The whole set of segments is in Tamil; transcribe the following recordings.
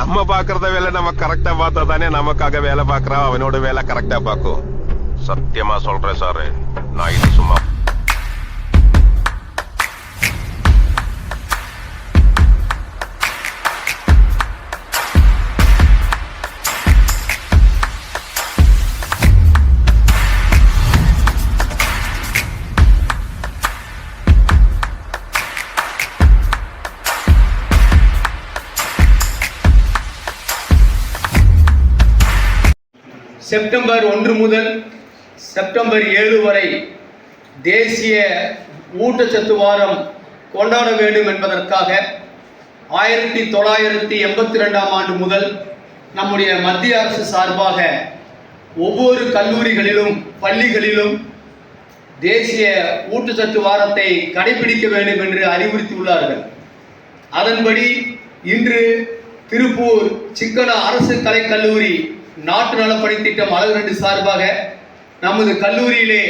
நம்ம பாக்குறத வேலை நம்ம கரெக்டா பார்த்தா தானே நமக்காக வேலை பாக்குறா அவனோட வேலை கரெக்டா பார்க்கும். சத்தியமா சொல்றேன் சாரு. நான் இது சும்மா செப்டம்பர் ஒன்று முதல் செப்டம்பர் ஏழு வரை தேசிய ஊட்டச்சத்து வாரம் கொண்டாட வேண்டும் என்பதற்காக ஆயிரத்தி தொள்ளாயிரத்தி எண்பத்தி ரெண்டாம் ஆண்டு முதல் நம்முடைய மத்திய அரசு சார்பாக ஒவ்வொரு கல்லூரிகளிலும் பள்ளிகளிலும் தேசிய ஊட்டச்சத்து வாரத்தை கடைபிடிக்க வேண்டும் என்று அறிவுறுத்தியுள்ளார்கள். அதன்படி இன்று திருப்பூர் சிக்கன அரசு கலைக்கல்லூரி நாட்டு நலப்பணி திட்டம் அழகு ரெண்டு சார்பாக நமது கல்லூரியிலே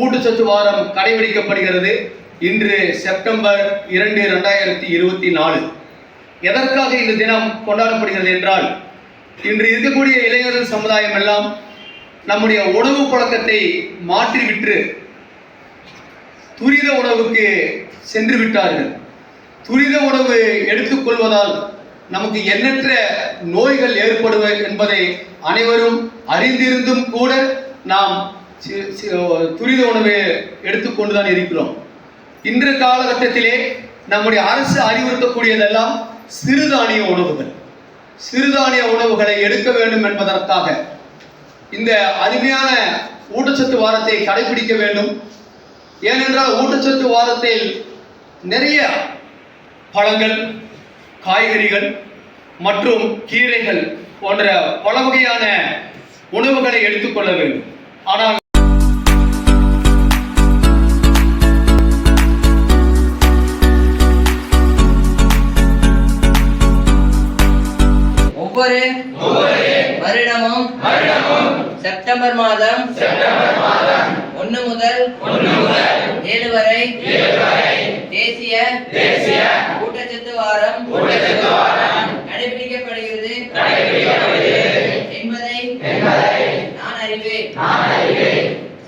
ஊட்டச்சத்து வாரம் கடைபிடிக்கப்படுகிறது. இன்று செப்டம்பர் இரண்டு ரெண்டாயிரத்தி இருபத்தி நாலு. எதற்காக இந்த தினம் கொண்டாடப்படுகிறது என்றால் இன்று இருக்கக்கூடிய இளைஞர்கள் சமுதாயம் எல்லாம் நம்முடைய உணவு பழக்கத்தை மாற்றிவிட்டு துரித உணவுக்கு சென்று விட்டார்கள். துரித உணவு எடுத்துக்கொள்வதால் நமக்கு எண்ணற்ற நோய்கள் ஏற்படுவ என்பதை அனைவரும் அறிந்திருந்தும் கூட நாம் சி- சி- துரித உணவை எடுத்துக்கொண்டுதான் இருக்கிறோம். இன்று காலகட்டத்திலே நம்முடைய அரசு அறிவுறுத்தக்கூடியதெல்லாம் சிறுதானிய உணவுகள். சிறுதானிய உணவுகளை எடுக்க வேண்டும் என்பதற்காக இந்த அருமையான ஊட்டச்சத்து வாரத்தை கடைபிடிக்க வேண்டும். ஏனென்றால் ஊட்டச்சத்து வாரத்தில் நிறைய பழங்கள் காய்கறிகள் மற்றும் கீரைகள் போன்ற பல வகையான உணவுகளை எடுத்துக்கொள்ள வேண்டும். ஆனால் ஒவ்வொரு வருடமும் செப்டம்பர் மாதம் ஒன்று முதல் ஏழு வரை தேசிய ஊட்டச்சத்து வாரம் கடைபிடிக்கப்படுகிறது என்பதை நான் அறிவேன்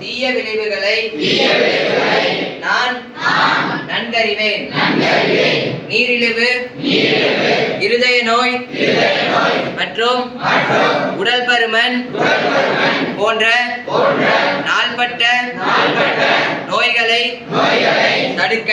தீய விளைவுகளை நான் நன்கறிவேன். நீரிழிவு இருதய நோய் மற்றும் உடல் பருமன் போன்ற நாள்பட்ட நோய்களை தடுக்க